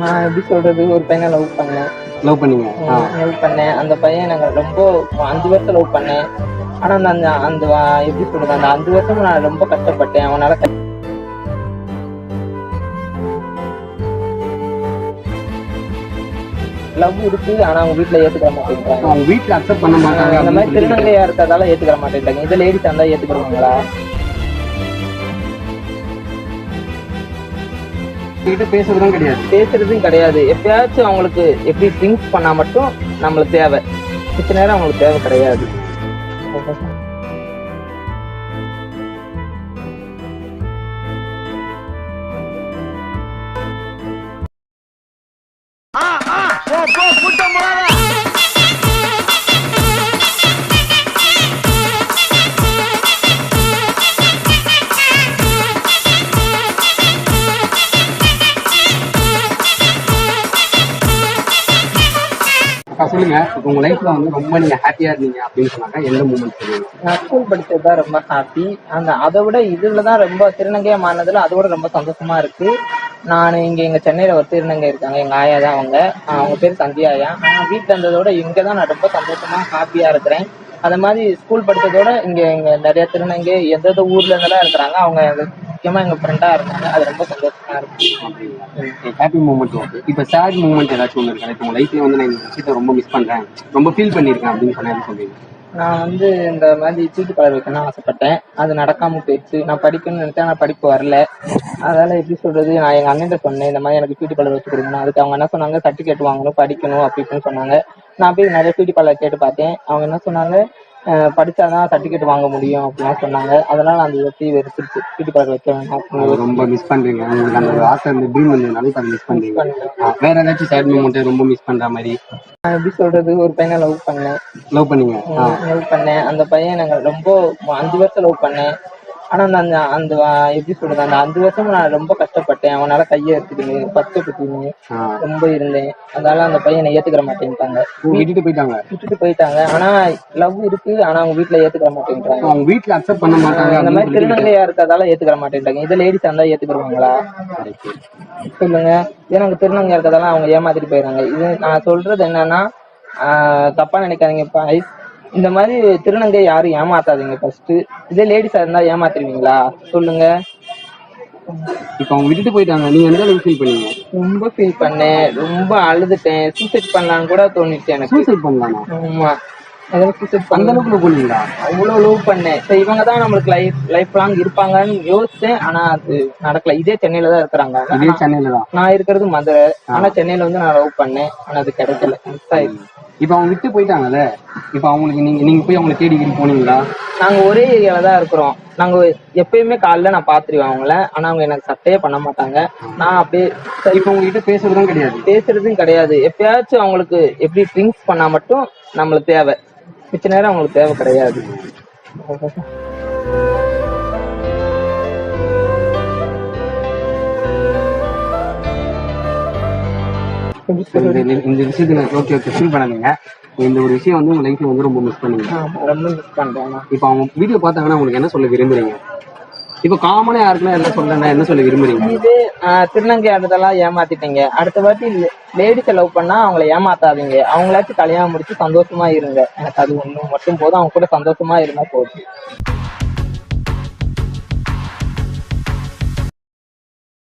நான் எப்படி சொல்றது ஒரு பையனை லவ் பண்ணேன். லவ் பண்ணீங்க? லவ் பண்ணேன். அந்த பையன் எனக்கு ரொம்ப அஞ்சு வருஷம் லவ் பண்ணேன். ஆனா அந்த அந்த அந்த எப்படி சொல்றது அந்த அஞ்சு வருஷம் நான் ரொம்ப கஷ்டப்பட்டேன். அவனால லவ் இருக்கு ஆனா அவங்க வீட்ல ஏத்துக்கிற மாட்டேங்கிறாங்க அவங்க வீட்டுல அக்செப்ட் பண்ண மாட்டாங்க இந்த மாதிரி திருநங்கையா இருக்கிறதால ஏத்துக்கிற மாட்டேங்கிறாங்க இது லேடிஸ் இருந்தா ஏத்துக்கிடுவாங்களா? கிட்ட பேசுறதும் கிடையாது. பேசுறதும் கிடையாது. எப்பயாச்சும் அவங்களுக்கு எப்படி திங்க் பண்ணா மட்டும் நம்மளுக்கு தேவை. இத்தனை நேரம் அவங்களுக்கு தேவை கிடையாது. சொல்லுங்க. இப்போ உங்க லைஃப்ல வந்து ரொம்ப நீங்க ஹாப்பியா இருந்தீங்க அப்படின்னு சொன்னாங்க எந்த மூமெண்ட் நான் ஸ்கூல் படிச்சது தான் ரொம்ப ஹாப்பி அந்த அதை விட இதுல தான் ரொம்ப திருநங்கையா மாறினதுல அதோட ரொம்ப சந்தோஷமா இருக்கு. நான் இங்க எங்க சென்னையில ஒரு திருநங்கை இருக்காங்க. எங்க ஆயா தான் அவங்க. அவங்க பேர் சந்தியாயா ஆனா வீட்டுல இருந்ததோட இங்க தான் நான் ரொம்ப சந்தோஷமா ஹாப்பியா இருக்கிறேன். அது மாதிரி ஸ்கூல் படித்ததோட இங்க இங்க நிறைய திருநங்கை எந்தெந்த ஊர்ல இருந்தெல்லாம் இருக்கிறாங்க. அவங்க எனக்கு முக்கியமா எங்க ஃப்ரெண்டா இருந்தாங்க. அது ரொம்ப சந்தோஷமா இருக்கு ஹாப்பி மூமெண்ட் ஓகே இப்போ சேட் மூமெண்ட் ஏதாச்சும் ஒன்று இருக்கா. இப்போ உங்க லைஃப்ல வந்து நான் இந்த விஷயத்த ரொம்ப மிஸ் பண்றேன். ரொம்ப ஃபீல் பண்ணியிருக்கேன் அப்படின்னு சொன்னா என்ன சொல்றீங்க? நான் வந்து இந்த மாதிரி சீட்டு கலர் வைக்கணும்னு ஆசைப்பட்டேன். அது நடக்காம போயிடுச்சு. நான் படிக்கணும்னு நினைச்சேன் நான் படிப்பு வரல. அதனால எப்படி சொல்றது? நான் எங்க அண்ணன் சொன்னேன் இந்த மாதிரி எனக்கு பியூட்டி பார்லர் வச்சு கொடுங்கன்னு அதுக்கு அவங்க என்ன சொன்னாங்க? சர்டிஃபிகேட் வாங்கணும் படிக்கணும் அப்படி இப்படின்னு சொன்னாங்க. நான் போய் நிறைய பியூட்டி பார்லர் கேட்டு பார்த்தேன். அவங்க என்ன சொன்னாங்க? படிச்சாதான் சர்டிஃபிகேட் வாங்க முடியும் அப்படிலாம் சொன்னாங்க. அதனால அந்த வெற்றி வெறுத்துருச்சு பியூட்டி பார்லர் வைக்க வேண்டாம் ரொம்ப மிஸ் பண்றீங்க. உங்களுக்கு அந்த ஒரு ஆசை அந்த ட்ரீம் வந்ததுனால இப்போ மிஸ் பண்றீங்க. வேற ஏதாச்சும் சேட் மூமெண்ட் ரொம்ப மிஸ் பண்ற மாதிரி? நான் எப்படி சொல்றது? ஒரு பையனை லவ் பண்ணேன். லவ் பண்ணீங்க. லவ் பண்ணேன். அந்த பையன் எனக்கு ரொம்ப அஞ்சு வருஷம் லவ் பண்ணேன். ஆனா அந்த அந்த அந்த எப்படி சொல்றது அந்த அஞ்சு வருஷம் நான் ரொம்ப கஷ்டப்பட்டேன். அவனால கையை எடுத்துக்கின்னு கஷ்டப்பட்டுன்னு ஆ. ரொம்ப இருந்தேன். அதனால அந்த பையனை ஏத்துக்கிற மாட்டேன்ட்டாங்க. விட்டுட்டு போயிட்டாங்க? விட்டுட்டு போயிட்டாங்க. ஆனா லவ் இருக்கு ஆனா அவங்க வீட்ல ஏத்துக்கிற மாட்டேன்றாங்க. அவங்க வீட்டுல அக்செப்ட் பண்ண மாட்டாங்க. இந்த மாதிரி திருநங்கையா இருக்கிறதால ஏத்துக்கிற மாட்டேன்றாங்க. இது லேடிஸ் இருந்தா ஏத்துக்கிடுவாங்களா சொல்லுங்க. இதே நாங்க திருநங்கையா இருக்கிறதால அவங்க ஏமாத்திட்டு போயிடுறாங்க. இது நான் சொல்றது என்னன்னா தப்பா நினைக்காதீங்க. இந்த மாதிரி திருநங்கை யாரும் ஏமாத்தாதீங்க ஃபர்ஸ்ட் இதே லேடிஸா இருந்தா ஏமாத்திருவீங்களா? சொல்லுங்க. இப்போ அவங்க விட்டுட்டு போயிட்டாங்க. நீங்க எந்த அளவுக்கு ஃபீல் பண்ணீங்க? ரொம்ப ஃபீல் பண்ணேன். ரொம்ப அழுதுட்டேன். சூசைட் பண்ணலான்னு கூட தோணிச்சு எனக்கு. சூசைட் பண்ணலாமா? ஆமா. அதாவது சூசைட் அந்த பண்ண அளவுக்கு love பண்ணீங்களா அவ்வளவு லவ் பண்ணேன். சரி இவங்க தான் நம்மளுக்கு லைஃப் லைஃப் லாங் இருப்பாங்கன்னு யோசிச்சேன். ஆனா அது நடக்கல. இதே சென்னையில தான் இருக்கிறாங்க. இதே சென்னையில தான்? நான் இருக்கிறது மதுரை. ஆனா சென்னையில வந்து நான் லவ் பண்ணேன். ஆனா அது கிடைக்கல. மிஸ் ஆயிடுச்சு. இப்போ அவங்க விட்டு போயிட்டாங்கல்ல? இப்போ அவங்களுக்கு நீங்க நீங்க போய் அவங்களை தேடி கீடி போனீங்களா? நாங்க ஒரே ஏரியால தான் இருக்கிறோம். நாங்க எப்பயுமே காலைல நான் பாத்துருவேன் அவங்கள. ஆனா அவங்க எனக்கு சட்டையே பண்ண மாட்டாங்க. நான் அப்படியே இப்போ உங்ககிட்ட பேசுறதும் கிடையாது. பேசுறதும் கிடையாது. எப்பயாச்சும் அவங்களுக்கு எப்படி ட்ரிங்க்ஸ் பண்ணா மட்டும் நம்மளுக்கு தேவை. மிச்ச நேரம் அவங்களுக்கு தேவை கிடையாது. இந்த விஷயத்துல ஓகே ஓகே ஃபீல் பண்ணாதீங்க. இந்த ஒரு விஷயம் வந்து உங்க லைஃப்ல வந்து ரொம்ப மிஸ் பண்ணீங்க. ரொம்ப மிஸ் பண்றேன். இப்போ அவங்க வீடியோ பார்த்தாங்கன்னா உங்களுக்கு என்ன சொல்ல விரும்புறீங்க? இப்போ காமனா யாருக்குன்னா என்ன சொல்லணும் என்ன சொல்ல விரும்புறீங்க? இது திருநங்கை ஆடுறதெல்லாம் ஏமாத்திட்டீங்க. அடுத்த வாட்டி லேடிஸை லவ் பண்ணா அவங்கள ஏமாத்தாதீங்க. அவங்களாச்சும் கல்யாணம் முடிச்சு சந்தோஷமா இருங்க. எனக்கு அது ஒண்ணு மட்டும் போதும். அவங்க கூட சந்தோஷமா இருந்தா போதும்.